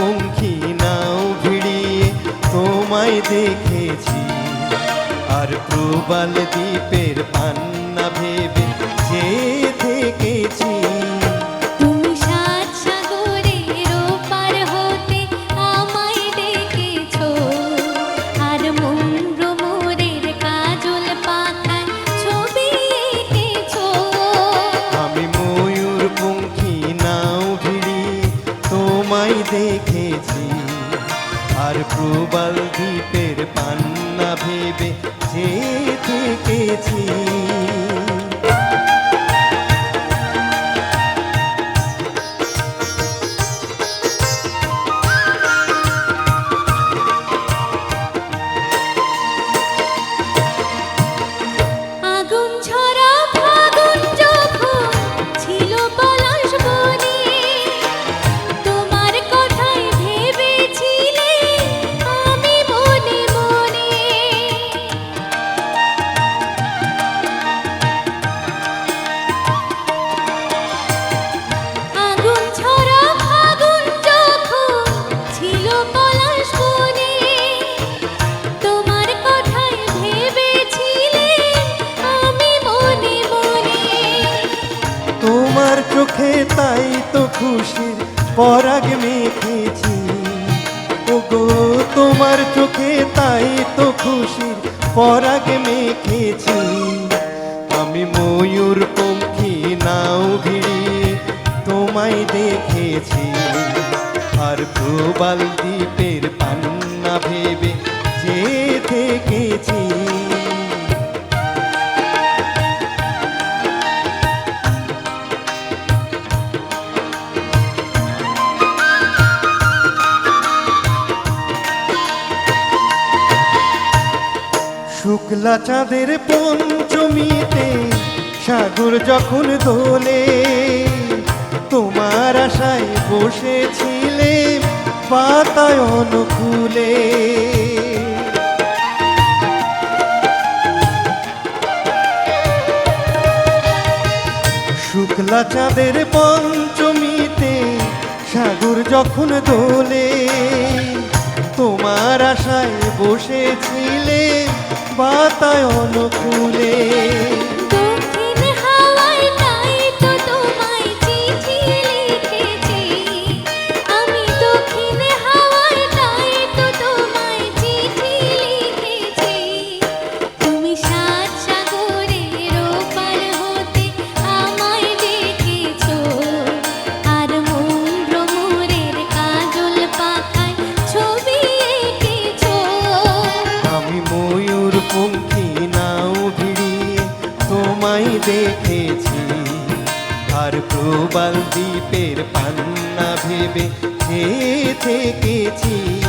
পঙ্খী নাও ভিড়িয়ে তোমায় দেখেছি। আর প্রবাল দ্বীপের পান্না ভেবে যে দেখেছি আর প্রবাল দ্বীপের পান্না ভেবে যে থেকেছি। চোখে তাই তো খুশির পরাগ মেখেছি। ওগো, তোমার চোখে তাই তো খুশির পরাগ মেখেছি। আমি ময়ূর পঙ্খী নাও ভিড়িয়ে তোমায় দেখেছি। আর প্রবাল দ্বীপের পান্না ভেবে যে থেকেছি শুক্লা চাঁদের পঞ্চমীতে সাগর যখন দোলে, তোমার আশায় বসেছিলে পাতায় অনুকূলে। শুক্লা চাঁদের পঞ্চমীতে সাগর যখন দোলে, তোমার আশায় বসেছিলে বাতায়ন খুলে তোমায় দেখেছি। আর প্রবাল দ্বীপের পান্না ভেবে খেয়ে থেকেছি।